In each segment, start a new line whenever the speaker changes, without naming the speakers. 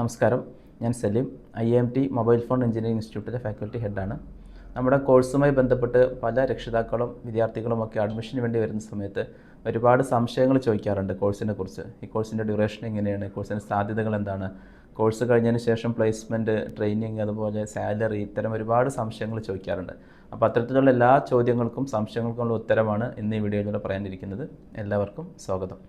നമസ്കാരം. ഞാൻ Salim I M T mobile phone engineering ഇൻസ്റ്റിറ്റ്യൂട്ടിലെ ഫാക്കൽറ്റി ഹെഡാണ് നമ്മുടെ കോഴ്സുമായി ബന്ധപ്പെട്ട് പല രക്ഷിതാക്കളും വിദ്യാർത്ഥികളും ഒക്കെ അഡ്മിഷന് വേണ്ടി വരുന്ന സമയത്ത് ഒരുപാട് സംശയങ്ങൾ ചോദിക്കാറുണ്ട് കോഴ്സിനെ കുറിച്ച്. ഈ കോഴ്സിന്റെ ഡ്യൂറേഷൻ എങ്ങനെയാണ്? കോഴ്സിന്റെ സാധ്യതകൾ എന്താണ്? കോഴ്സ് കഴിഞ്ഞതിന് ശേഷം പ്ലേസ്മെന്റ് ട്രെയിനിങ് അതുപോലെ സാലറി ഇത്തരം ഒരുപാട് സംശയങ്ങൾ ചോദിക്കാറുണ്ട്. അപ്പോൾ അത്തരത്തിലുള്ള എല്ലാ ചോദ്യങ്ങൾക്കും സംശയങ്ങൾക്കുമുള്ള ഉത്തരമാണ് ഇന്ന് ഈ വീഡിയോയിലൂടെ പറയാനിരിക്കുന്നത്. എല്ലാവർക്കും സ്വാഗതം.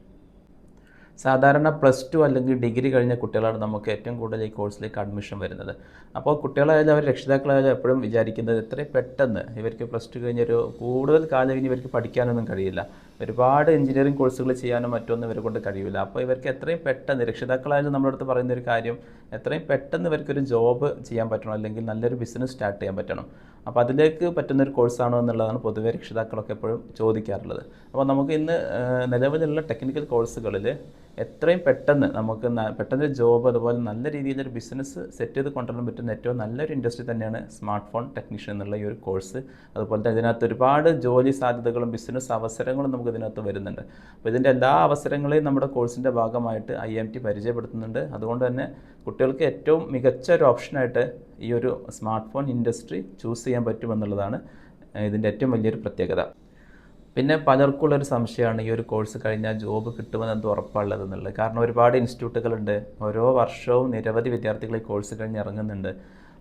സാധാരണ പ്ലസ് ടു അല്ലെങ്കിൽ ഡിഗ്രി കഴിഞ്ഞ കുട്ടികളാണ് നമുക്ക് ഏറ്റവും കൂടുതൽ ഈ കോഴ്സിലേക്ക് അഡ്മിഷൻ വരുന്നത്. അപ്പോൾ കുട്ടികളായാലും അവർ രക്ഷിതാക്കളായാലും എപ്പോഴും വിചാരിക്കുന്നത് എത്രയും പെട്ടെന്ന് ഇവർക്ക് പ്ലസ് ടു കഴിഞ്ഞൊരു കൂടുതൽ കാലം ഇനി ഇവർക്ക് പഠിക്കാനൊന്നും കഴിയില്ല. ഒരുപാട് എഞ്ചിനീയറിംഗ് കോഴ്സുകൾ ചെയ്യാനും മറ്റൊന്നും ഇവരെ കൊണ്ട് കഴിയില്ല. അപ്പോൾ ഇവർക്ക് എത്രയും പെട്ടെന്ന് രക്ഷിതാക്കളായാലും നമ്മുടെ അടുത്ത് പറയുന്ന ഒരു കാര്യം എത്രയും പെട്ടെന്ന് ഇവർക്കൊരു ജോബ് ചെയ്യാൻ പറ്റണം അല്ലെങ്കിൽ നല്ലൊരു ബിസിനസ് സ്റ്റാർട്ട് ചെയ്യാൻ പറ്റണം. അപ്പോൾ അതിലേക്ക് പറ്റുന്നൊരു കോഴ്സാണോ എന്നുള്ളതാണ് പൊതുവെ രക്ഷിതാക്കളൊക്കെ എപ്പോഴും ചോദിക്കാറുള്ളത്. അപ്പോൾ നമുക്ക് ഇന്ന് നിലവിലുള്ള ടെക്നിക്കൽ കോഴ്സുകളിൽ എത്രയും പെട്ടെന്ന് നമുക്ക് പെട്ടെന്ന് ജോബ് അതുപോലെ നല്ല രീതിയിലൊരു ബിസിനസ് സെറ്റ് ചെയ്ത് കൊണ്ടുവരാൻ പറ്റുന്ന ഏറ്റവും നല്ലൊരു ഇൻഡസ്ട്രി തന്നെയാണ് സ്മാർട്ട് ഫോൺ ടെക്നീഷ്യൻ എന്നുള്ള ഈ ഒരു കോഴ്സ് അതുപോലെ തന്നെ ഇതിനകത്ത് ഒരുപാട് ജോലി സാധ്യതകളും ബിസിനസ് അവസരങ്ങളും നമുക്ക് ഇതിനകത്ത് വരുന്നുണ്ട്. അപ്പോൾ ഇതിന്റെ എല്ലാ അവസരങ്ങളെയും നമ്മുടെ കോഴ്സിന്റെ ഭാഗമായിട്ട് ഐ എം ടി പരിചയപ്പെടുത്തുന്നുണ്ട്. അതുകൊണ്ട് തന്നെ കുട്ടികൾക്ക് ഏറ്റവും മികച്ച ഒരു ഓപ്ഷനായിട്ട് ഈ ഒരു സ്മാർട്ട് ഫോൺ ഇൻഡസ്ട്രി ചൂസ് ചെയ്യാൻ പറ്റുമെന്നുള്ളതാണ് ഇതിന്റെ ഏറ്റവും വലിയൊരു പ്രത്യേകത. പിന്നെ പലർക്കുള്ളൊരു സംശയമാണ് ഈ ഒരു കോഴ്സ് കഴിഞ്ഞാൽ ജോബ് കിട്ടുമെന്ന് എന്ത് ഉറപ്പുള്ളതെന്നുള്ളത് കാരണം ഒരുപാട് ഇൻസ്റ്റിറ്റ്യൂട്ടുകളുണ്ട് ഓരോ വർഷവും നിരവധി വിദ്യാർത്ഥികൾ ഈ കോഴ്സ് കഴിഞ്ഞ് ഇറങ്ങുന്നുണ്ട്.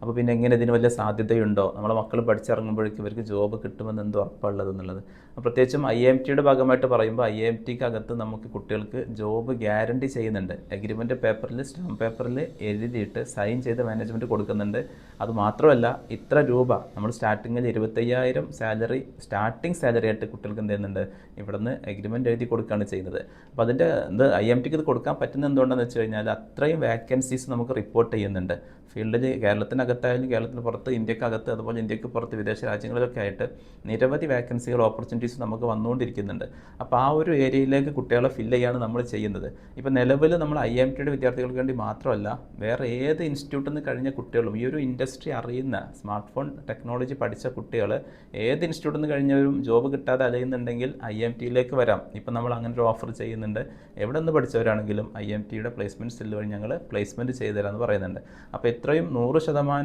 അപ്പോൾ പിന്നെ എങ്ങനെ ഇതിന് വലിയ സാധ്യതയുണ്ടോ? നമ്മളെ മക്കൾ പഠിച്ചിറങ്ങുമ്പോഴേക്കും ഇവർക്ക് ജോബ് കിട്ടുമെന്ന് എന്ത് ഉറപ്പുള്ളത് എന്നുള്ളത്. പ്രത്യേകിച്ചും ഐ എം ടിയുടെ ഭാഗമായിട്ട് പറയുമ്പോൾ ഐ എം ടിക്ക് അകത്ത് നമുക്ക് കുട്ടികൾക്ക് ജോബ് ഗ്യാരണ്ടി ചെയ്യുന്നുണ്ട്. എഗ്രിമെന്റ് പേപ്പറിൽ സ്റ്റാമ്പ് പേപ്പറിൽ എഴുതിയിട്ട് സൈൻ ചെയ്ത് മാനേജ്മെന്റ് കൊടുക്കുന്നുണ്ട്. അത് മാത്രമല്ല ഇത്ര രൂപ നമ്മൾ സ്റ്റാർട്ടിങ്ങിൽ ഇരുപത്തയ്യായിരം സാലറി സ്റ്റാർട്ടിങ് സാലറി ആയിട്ട് കുട്ടികൾക്ക് എന്ത് ചെയ്യുന്നുണ്ട്? ഇവിടുന്ന് എഗ്രിമെന്റ് എഴുതി കൊടുക്കുകയാണ് ചെയ്യുന്നത്. അപ്പോൾ അതിന്റെ ഇത് ഐ എം ടിക്ക് ഇത് കൊടുക്കാൻ പറ്റുന്ന എന്തുകൊണ്ടാണെന്ന് വെച്ച് കഴിഞ്ഞാൽ അത്രയും വേക്കൻസീസ് നമുക്ക് റിപ്പോർട്ട് ചെയ്യുന്നുണ്ട്. ഫീൽഡിൽ കേരളത്തിനകത്തായാലും കേരളത്തിന് പുറത്ത് ഇന്ത്യക്കകത്ത് അതുപോലെ ഇന്ത്യയ്ക്ക് പുറത്ത് വിദേശ രാജ്യങ്ങളിലൊക്കെ ആയിട്ട് നിരവധി വാക്കൻസികൾ ഓപ്പർച്യൂണിറ്റീസ് നമുക്ക് വന്നുകൊണ്ടിരിക്കുന്നുണ്ട്. അപ്പോൾ ആ ഒരു ഏരിയയിലേക്ക് കുട്ടികളെ ഫില്ല് ചെയ്യാണ് നമ്മൾ ചെയ്യുന്നത്. ഇപ്പോൾ നിലവിൽ നമ്മൾ ഐ എം ടിയുടെ വിദ്യാർത്ഥികൾക്ക് വേണ്ടി മാത്രമല്ല വേറെ ഏത് ഇൻസ്റ്റിറ്റ്യൂട്ടിൽ നിന്ന് കഴിഞ്ഞ കുട്ടികളും ഈ ഒരു ഇൻഡസ്ട്രി അറിയുന്ന സ്മാർട്ട് ഫോൺ ടെക്നോളജി പഠിച്ച കുട്ടികൾ ഏത് ഇൻസ്റ്റിറ്റ്യൂട്ടിൽ നിന്ന് കഴിഞ്ഞവരും ജോബ് കിട്ടാതെ അലയുന്നുണ്ടെങ്കിൽ ഐ എം ടിയിലേക്ക് വരാം. ഇപ്പം നമ്മൾ അങ്ങനെ ഒരു ഓഫർ ചെയ്യുന്നുണ്ട്. എവിടെ നിന്ന് പഠിച്ചവരാണെങ്കിലും ഐ എം ടിയുടെ പ്ലേസ്മെന്റ് സെല്ല് വഴി ഞങ്ങൾ പ്ലേസ്മെന്റ് ചെയ്തു തരാമെന്ന് പറയുന്നുണ്ട്. അപ്പോൾ ഇത്രയും നൂറ് ശതമാനം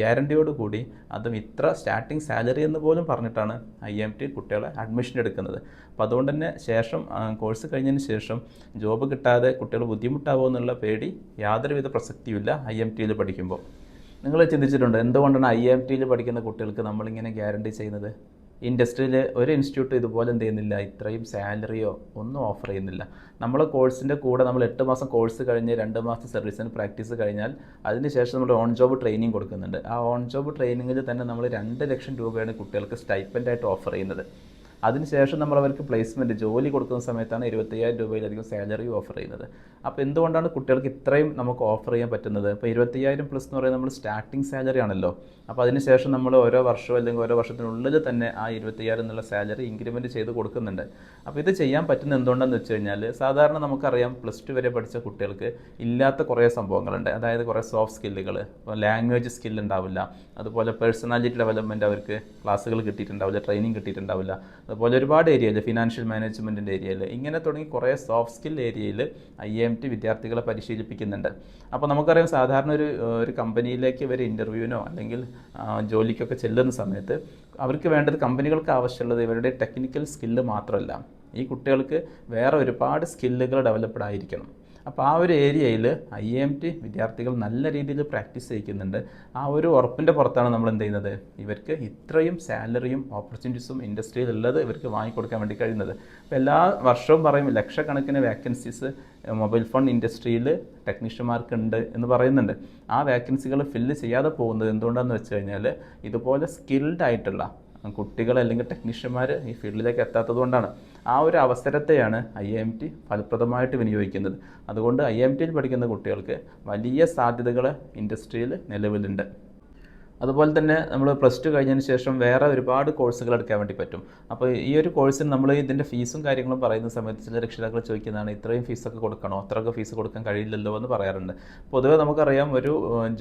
ഗ്യാരണ്ടിയോട് കൂടി അതും ഇത്ര സ്റ്റാർട്ടിംഗ് സാലറി എന്ന് പോലും പറഞ്ഞിട്ടാണ് ഐ എം ടി കുട്ടികളെ അഡ്മിഷൻ എടുക്കുന്നത്. അപ്പോൾ അതുകൊണ്ട് തന്നെ ശേഷം കോഴ്സ് കഴിഞ്ഞതിന് ശേഷം ജോബ് കിട്ടാതെ കുട്ടികൾ ബുദ്ധിമുട്ടാവുമോ എന്നുള്ള പേടി യാതൊരുവിധ പ്രസക്തിയുമില്ല ഐ എം ടിയിൽ പഠിക്കുമ്പോൾ. നിങ്ങൾ ചിന്തിച്ചിട്ടുണ്ട്? എന്തുകൊണ്ടാണ് ഐ എം ടിയിൽ പഠിക്കുന്ന കുട്ടികൾക്ക് നമ്മളിങ്ങനെ ഗ്യാരണ്ടി ചെയ്യുന്നത്? ഇൻഡസ്ട്രിയിൽ ഒരു ഇൻസ്റ്റിറ്റ്യൂട്ട് ഇതുപോലെ എന്ത് ചെയ്യുന്നില്ല ഇത്രയും സാലറിയോ ഒന്നും ഓഫർ ചെയ്യുന്നില്ല. നമ്മൾ കോഴ്സിന്റെ കൂടെ നമ്മൾ എട്ട് മാസം കോഴ്സ് കഴിഞ്ഞ് രണ്ട് മാസം സർവീസ് ആൻഡ് പ്രാക്ടീസ് കഴിഞ്ഞാൽ അതിന് ശേഷം നമ്മൾ ഓൺ ജോബ് ട്രെയിനിങ് കൊടുക്കുന്നുണ്ട്. ആ ഓൺ ജോബ് ട്രെയിനിങ്ങിൽ തന്നെ നമ്മൾ രണ്ട് ലക്ഷം രൂപയാണ് കുട്ടികൾക്ക് സ്റ്റൈപ്പന്റായിട്ട് ഓഫർ ചെയ്യുന്നത്. അതിനുശേഷം നമ്മൾ അവർക്ക് പ്ലേസ്മെന്റ് ജോലി കൊടുക്കുന്ന സമയത്താണ് ഇരുപത്തയ്യായിരം രൂപയിലധികം സാലറി ഓഫർ ചെയ്യുന്നത്. അപ്പോൾ എന്തുകൊണ്ടാണ് കുട്ടികൾക്ക് ഇത്രയും നമുക്ക് ഓഫർ ചെയ്യാൻ പറ്റുന്നത്? ഇപ്പോൾ ഇരുപത്തയ്യായിരം പ്ലസ് എന്ന് പറയുന്നത് നമ്മൾ സ്റ്റാർട്ടിംഗ് സാലറി ആണല്ലോ. അപ്പോൾ അതിനുശേഷം നമ്മൾ ഓരോ വർഷവും അല്ലെങ്കിൽ ഓരോ വർഷത്തിനുള്ളിൽ തന്നെ ആ ഇരുപത്തയ്യായിരം എന്നുള്ള സാലറി ഇൻക്രിമെന്റ് ചെയ്ത് കൊടുക്കുന്നുണ്ട്. അപ്പോൾ ഇത് ചെയ്യാൻ പറ്റുന്ന എന്തുകൊണ്ടാണെന്ന് വെച്ച് കഴിഞ്ഞാൽ സാധാരണ നമുക്കറിയാം പ്ലസ് ടു വരെ പഠിച്ച കുട്ടികൾക്ക് ഇല്ലാത്ത കുറേ സംഭവങ്ങളുണ്ട്. അതായത് കുറേ സോഫ്റ്റ് സ്കില്ലുകൾ ഇപ്പോൾ ലാംഗ്വേജ് സ്കിൽ ഉണ്ടാവില്ല. അതുപോലെ പേഴ്സണാലിറ്റി ഡെവലപ്മെന്റ് അവർക്ക് ക്ലാസ്സുകൾ കിട്ടിയിട്ടുണ്ടാവില്ല ട്രെയിനിങ് കിട്ടിയിട്ടുണ്ടാവില്ല. അതുപോലെ ഒരുപാട് ഏരിയയിൽ ഫിനാൻഷ്യൽ മാനേജ്മെന്റിന്റെ ഏരിയയിൽ ഇങ്ങനെ തുടങ്ങി കുറേ സോഫ്റ്റ് സ്കിൽ ഏരിയയിൽ ഐ എം ടി വിദ്യാർത്ഥികളെ പരിശീലിപ്പിക്കുന്നുണ്ട്. അപ്പോൾ നമുക്കറിയാം സാധാരണ ഒരു ഒരു കമ്പനിയിലേക്ക് ഇവർ ഇന്റർവ്യൂവിനോ അല്ലെങ്കിൽ ജോലിക്കൊക്കെ ചെല്ലുന്ന സമയത്ത് അവർക്ക് വേണ്ടത് കമ്പനികൾക്ക് ആവശ്യമുള്ളത് ഇവരുടെ ടെക്നിക്കൽ സ്കില്ല് മാത്രമല്ല. ഈ കുട്ടികൾക്ക് വേറെ ഒരുപാട് സ്കില്ലുകൾ ഡെവലപ്ഡ് ആയിരിക്കണം. അപ്പോൾ ആ ഒരു ഏരിയയിൽ ഐ എം ടി വിദ്യാർത്ഥികൾ നല്ല രീതിയിൽ പ്രാക്ടീസ് ചെയ്യിക്കുന്നുണ്ട്. ആ ഒരു ഉറപ്പിന്റെ പുറത്താണ് നമ്മൾ എന്ത് ചെയ്യുന്നത്? ഇവർക്ക് ഇത്രയും സാലറിയും ഓപ്പർച്യൂണിറ്റീസും ഇൻഡസ്ട്രിയിൽ ഉള്ളത് ഇവർക്ക് വാങ്ങിക്കൊടുക്കാൻ വേണ്ടി കഴിയുന്നത്. അപ്പോൾ എല്ലാ വർഷവും പറയും ലക്ഷക്കണക്കിന് വേക്കൻസീസ് മൊബൈൽ ഫോൺ ഇൻഡസ്ട്രിയിൽ ടെക്നീഷ്യന്മാർക്ക് ഉണ്ട് എന്ന് പറയുന്നുണ്ട്. ആ വേക്കൻസികൾ ഫില്ല് ചെയ്യാതെ പോകുന്നത് എന്തുകൊണ്ടാണെന്ന് വെച്ച് കഴിഞ്ഞാൽ ഇതുപോലെ സ്കിൽഡ് ആയിട്ടുള്ള കുട്ടികൾ അല്ലെങ്കിൽ ടെക്നീഷ്യന്മാർ ഈ ഫീൽഡിലേക്ക് എത്താത്തത് കൊണ്ടാണ്. ആ ഒരു അവസരത്തെയാണ് ഐ എം ടി ഫലപ്രദമായിട്ട് വിനിയോഗിക്കുന്നത്. അതുകൊണ്ട് ഐ എം ടിയിൽ പഠിക്കുന്ന കുട്ടികൾക്ക് വലിയ സാധ്യതകൾ ഇൻഡസ്ട്രിയിൽ നിലവിലുണ്ട്. അതുപോലെ തന്നെ നമ്മൾ പ്ലസ് ടു കഴിഞ്ഞതിന് ശേഷം വേറെ ഒരുപാട് കോഴ്സുകൾ എടുക്കാൻ വേണ്ടി പറ്റും. അപ്പോൾ ഈ ഒരു കോഴ്സിന് നമ്മൾ ഇതിന്റെ ഫീസും കാര്യങ്ങളും പറയുന്ന സമയത്ത് ചില രക്ഷിതാക്കൾ ചോദിക്കുന്നതാണ് ഇത്രയും ഫീസൊക്കെ കൊടുക്കണോ? അത്രയൊക്കെ ഫീസ് കൊടുക്കാൻ കഴിയില്ലല്ലോ എന്ന് പറയാറുണ്ട്. പൊതുവെ നമുക്കറിയാം ഒരു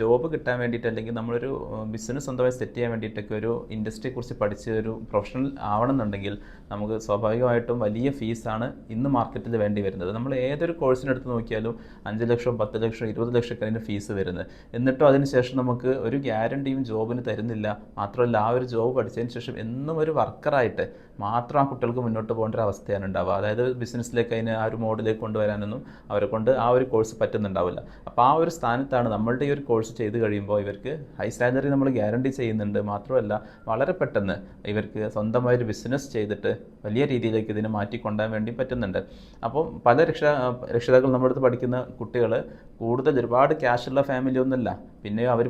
ജോബ് കിട്ടാൻ വേണ്ടിയിട്ട് അല്ലെങ്കിൽ നമ്മളൊരു ബിസിനസ് സ്വന്തമായി സെറ്റ് ചെയ്യാൻ വേണ്ടിയിട്ടൊക്കെ ഒരു ഇൻഡസ്ട്രിയെ കുറിച്ച് പഠിച്ച് ഒരു പ്രൊഫഷണൽ ആവണമെന്നുണ്ടെങ്കിൽ നമുക്ക് സ്വാഭാവികമായിട്ടും വലിയ ഫീസാണ് ഇന്ന് മാർക്കറ്റിൽ വേണ്ടി വരുന്നത്. നമ്മൾ ഏതൊരു കോഴ്സിനെടുത്ത് നോക്കിയാലും അഞ്ച് ലക്ഷം പത്ത് ലക്ഷം ഇരുപത് ലക്ഷമൊക്കെ അതിന്റെ ഫീസ് വരുന്നത്. എന്നിട്ടും അതിനുശേഷം നമുക്ക് ഒരു ഗ്യാരണ്ടിയും ജോബിന് തരുന്നില്ല. മാത്രമല്ല ആ ഒരു ജോബ് പഠിച്ചതിന് ശേഷം എന്നും ഒരു വർക്കറായിട്ട് മാത്രം ആ കുട്ടികൾക്ക് മുന്നോട്ട് പോകേണ്ട ഒരു അവസ്ഥയാണ് ഉണ്ടാവുക. അതായത് ബിസിനസ്സിലേക്ക് അതിന് ആ ഒരു മോഡിലേക്ക് കൊണ്ടുവരാനൊന്നും അവരെ കൊണ്ട് ആ ഒരു കോഴ്സ് പറ്റുന്നുണ്ടാവില്ല. അപ്പോൾ ആ ഒരു സ്ഥാനത്താണ് നമ്മളുടെ ഈ ഒരു കോഴ്സ് ചെയ്ത് കഴിയുമ്പോൾ ഇവർക്ക് ഹൈ സാലറി നമ്മൾ ഗ്യാരണ്ടി ചെയ്യുന്നുണ്ട്. മാത്രമല്ല വളരെ പെട്ടെന്ന് ഇവർക്ക് സ്വന്തമായൊരു ബിസിനസ് ചെയ്തിട്ട് വലിയ രീതിയിലേക്ക് ഇതിനെ മാറ്റിക്കൊണ്ടാൻ വേണ്ടി പറ്റുന്നുണ്ട്. അപ്പോൾ പല രക്ഷാ രക്ഷിതാക്കൾ നമ്മുടെ അടുത്ത് പഠിക്കുന്ന കുട്ടികൾ കൂടുതൽ ഒരുപാട് ക്യാഷുള്ള ഫാമിലി ഒന്നുമല്ല. പിന്നെ അവർ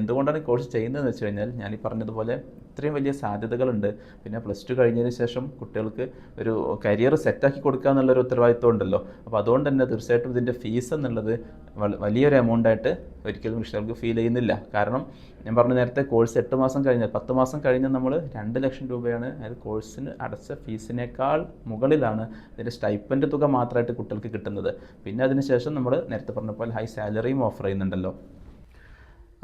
എന്തുകൊണ്ടാണ് കോഴ്സ് ചെയ്യുന്നതെന്ന് വെച്ച് കഴിഞ്ഞാൽ ഞാൻ ഈ പറഞ്ഞതുപോലെ ഇത്രയും വലിയ സാധ്യതകളുണ്ട്. പിന്നെ പ്ലസ് ടു കഴിഞ്ഞതിന് ശേഷം കുട്ടികൾക്ക് ഒരു കരിയർ സെറ്റാക്കി കൊടുക്കുക എന്നുള്ളൊരു ഉത്തരവാദിത്വം ഉണ്ടല്ലോ. അപ്പോൾ അതുകൊണ്ട് തന്നെ തീർച്ചയായിട്ടും ഇതിന്റെ ഫീസ് എന്നുള്ളത് വലിയൊരു എമൗണ്ട് ആയിട്ട് ഒരിക്കലും കൃഷികൾക്ക് ഫീൽ ചെയ്യുന്നില്ല. കാരണം ഞാൻ പറഞ്ഞ നേരത്തെ കോഴ്സ് എട്ട് മാസം കഴിഞ്ഞാൽ പത്ത് മാസം കഴിഞ്ഞാൽ നമ്മൾ രണ്ട് ലക്ഷം രൂപയാണ് അതായത് കോഴ്സിന് അടച്ച ഫീസിനേക്കാൾ മുകളിലാണ് ഇതിന്റെ സ്റ്റൈപ്പന്റെ തുക മാത്രമായിട്ട് കുട്ടികൾക്ക് കിട്ടുന്നത്. പിന്നെ അതിനുശേഷം നമ്മൾ നേരത്തെ പറഞ്ഞ പോലെ ഹൈ സാലറിയും ഓഫർ ചെയ്യുന്നുണ്ടല്ലോ.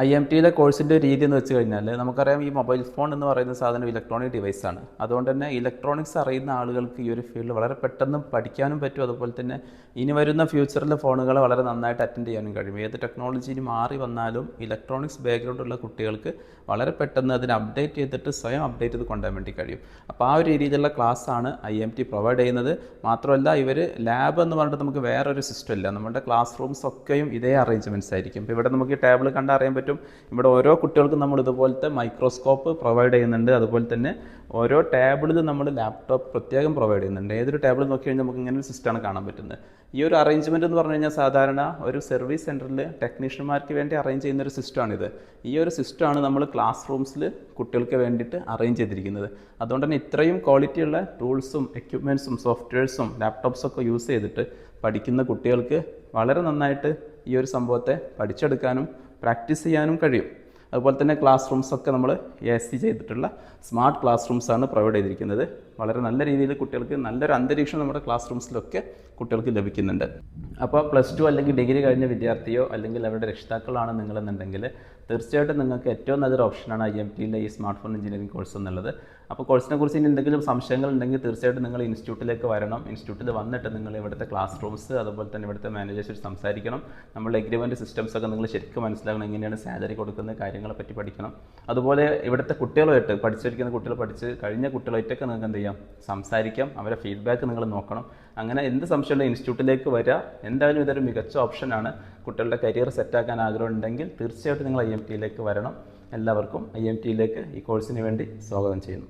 ഐ എം ടിയിലെ കോഴ്സിന്റെ രീതി എന്ന് വെച്ച് കഴിഞ്ഞാൽ നമുക്കറിയാം ഈ മൊബൈൽ ഫോൺ എന്ന് പറയുന്ന സാധനം ഇലക്ട്രോണിക് ഡിവൈസാണ് അതുകൊണ്ട് തന്നെ ഇലക്ട്രോണിക്സ് അറിയുന്ന ആളുകൾക്ക് ഈ ഒരു ഫീൽഡ് വളരെ പെട്ടെന്ന് പഠിക്കാനും പറ്റും. അതുപോലെ തന്നെ ഇനി വരുന്ന ഫ്യൂച്ചറിലെ ഫോണുകളെ വളരെ നന്നായിട്ട് അറ്റൻഡ് ചെയ്യാനും കഴിയും. ഏത് ടെക്നോളജി മാറി വന്നാലും ഇലക്ട്രോണിക്സ് ബാക്ക്ഗ്രൗണ്ട് ഉള്ള കുട്ടികൾക്ക് വളരെ പെട്ടെന്ന് അതിനെ അപ്ഡേറ്റ് ചെയ്തിട്ട് സ്വയം അപ്ഡേറ്റ് ചെയ്ത് കൊണ്ടുപോകാൻ വേണ്ടി കഴിയും. അപ്പോൾ ആ ഒരു രീതിയിലുള്ള ക്ലാസ് ആണ് ഐ എം ടി പ്രൊവൈഡ് ചെയ്യുന്നത്. മാത്രമല്ല ഇവർ ലാബ് എന്ന് പറഞ്ഞിട്ട് നമുക്ക് വേറൊരു സിസ്റ്റം ഇല്ല. നമ്മുടെ ക്ലാസ് റൂംസ് ഒക്കെയും ഇതേ അറേഞ്ച്മെന്റ്സ് ആയിരിക്കും. ഇപ്പോൾ ഇവിടെ നമുക്ക് ടേബിൾ കണ്ടറിയാൻ അറിയാൻ പറ്റും. ഇവിടെ ഓരോ കുട്ടികൾക്കും നമ്മൾ ഇതുപോലത്തെ മൈക്രോസ്കോപ്പ് പ്രൊവൈഡ് ചെയ്യുന്നുണ്ട്. അതുപോലെ തന്നെ ഓരോ ടേബിളിൽ നമ്മൾ ലാപ്ടോപ്പ് പ്രത്യേകം പ്രൊവൈഡ് ചെയ്യുന്നുണ്ട്. ഏതൊരു ടേബിൾ നോക്കി കഴിഞ്ഞാൽ നമുക്ക് ഇങ്ങനെ ഒരു സിസ്റ്റമാണ് കാണാൻ പറ്റുന്നത്. ഈ ഒരു അറേഞ്ച്മെന്റ് എന്ന് പറഞ്ഞു കഴിഞ്ഞാൽ സാധാരണ ഒരു സർവീസ് സെന്ററിൽ ടെക്നീഷ്യന്മാർക്ക് വേണ്ടി അറേഞ്ച് ചെയ്യുന്ന ഒരു സിസ്റ്റമാണിത് ഈ ഒരു സിസ്റ്റമാണ് നമ്മൾ ക്ലാസ് റൂംസിൽ കുട്ടികൾക്ക് വേണ്ടിയിട്ട് അറേഞ്ച് ചെയ്തിരിക്കുന്നത്. അതുകൊണ്ട് തന്നെ ഇത്രയും ക്വാളിറ്റിയുള്ള ടൂൾസും എക്യുപ്മെന്റ്സും സോഫ്റ്റ്വെയർസും ലാപ്ടോപ്സൊക്കെ യൂസ് ചെയ്തിട്ട് പഠിക്കുന്ന കുട്ടികൾക്ക് വളരെ നന്നായിട്ട് ഈ ഒരു സംഭവത്തെ പഠിച്ചെടുക്കാനും പ്രാക്ടീസ് ചെയ്യാനും കഴിയും. അതുപോലെ തന്നെ ക്ലാസ് റൂംസ് ഒക്കെ നമ്മൾ എ സി ചെയ്തിട്ടുള്ള സ്മാർട്ട് ക്ലാസ് റൂംസ് ആണ് പ്രൊവൈഡ് ചെയ്തിരിക്കുന്നത്. വളരെ നല്ല രീതിയിൽ കുട്ടികൾക്ക് നല്ലൊരു അന്തരീക്ഷം നമ്മുടെ ക്ലാസ് റൂംസിലൊക്കെ കുട്ടികൾക്ക് ലഭിക്കുന്നുണ്ട്. അപ്പോൾ പ്ലസ് ടു അല്ലെങ്കിൽ ഡിഗ്രി കഴിഞ്ഞ വിദ്യാർത്ഥിയോ അല്ലെങ്കിൽ അവരുടെ രക്ഷിതാക്കളാണ് നിങ്ങളെന്നുണ്ടെങ്കിൽ തീർച്ചയായിട്ടും നിങ്ങൾക്ക് ഏറ്റവും നല്ലൊരു ഓപ്ഷനാണ് ഐ എം ടിയിലെ ഈ സ്മാർട്ട് ഫോൺ എഞ്ചിനീയറിംഗ് കോഴ്സ് എന്നുള്ളത്. അപ്പോൾ കോഴ്സിനെ കുറിച്ച് ഇനി എന്തെങ്കിലും സംശയങ്ങൾ ഉണ്ടെങ്കിൽ തീർച്ചയായിട്ടും നിങ്ങൾ ഇൻസ്റ്റിറ്റ്യൂട്ടിലേക്ക് വരണം. ഇൻസ്റ്റിറ്റ്യൂട്ടിൽ വന്നിട്ട് നിങ്ങൾ ഇവിടുത്തെ ക്ലാസ് റൂംസ് അതുപോലെ തന്നെ ഇവിടുത്തെ മാനേജേഴ്സ് സംസാരിക്കണം. നമ്മുടെ എഗ്രിമെന്റ് സിസ്റ്റംസ് ഒക്കെ നിങ്ങൾ ശരിക്കും മനസ്സിലാക്കണം. എങ്ങനെയാണ് സാലറി കൊടുക്കുന്ന കാര്യങ്ങളെ പറ്റി പഠിക്കണം. അതുപോലെ ഇവിടുത്തെ കുട്ടികളുമായിട്ട് പഠിച്ചിരിക്കുന്ന കുട്ടികൾ പഠിച്ച് കഴിഞ്ഞ കുട്ടികളായിട്ടൊക്കെ നിങ്ങൾക്ക് എന്ത് ചെയ്യാം? സംസാരിക്കാം. അവരെ ഫീഡ്ബാക്ക് നിങ്ങൾ നോക്കണം. അങ്ങനെ എന്ത് സംശയമുള്ള ഇൻസ്റ്റിറ്റ്യൂട്ടിലേക്ക് വരിക എന്തായാലും ഇതൊരു മികച്ച ഓപ്ഷനാണ് കുട്ടികളുടെ കരിയർ സെറ്റാക്കാൻ ആഗ്രഹം ഉണ്ടെങ്കിൽ തീർച്ചയായിട്ടും നിങ്ങൾ ഐ എം ടിയിലേക്ക് വരണം. എല്ലാവർക്കും ഐ എം ടിയിലേക്ക് ഈ കോഴ്സിന് വേണ്ടി സ്വാഗതം ചെയ്യുന്നു.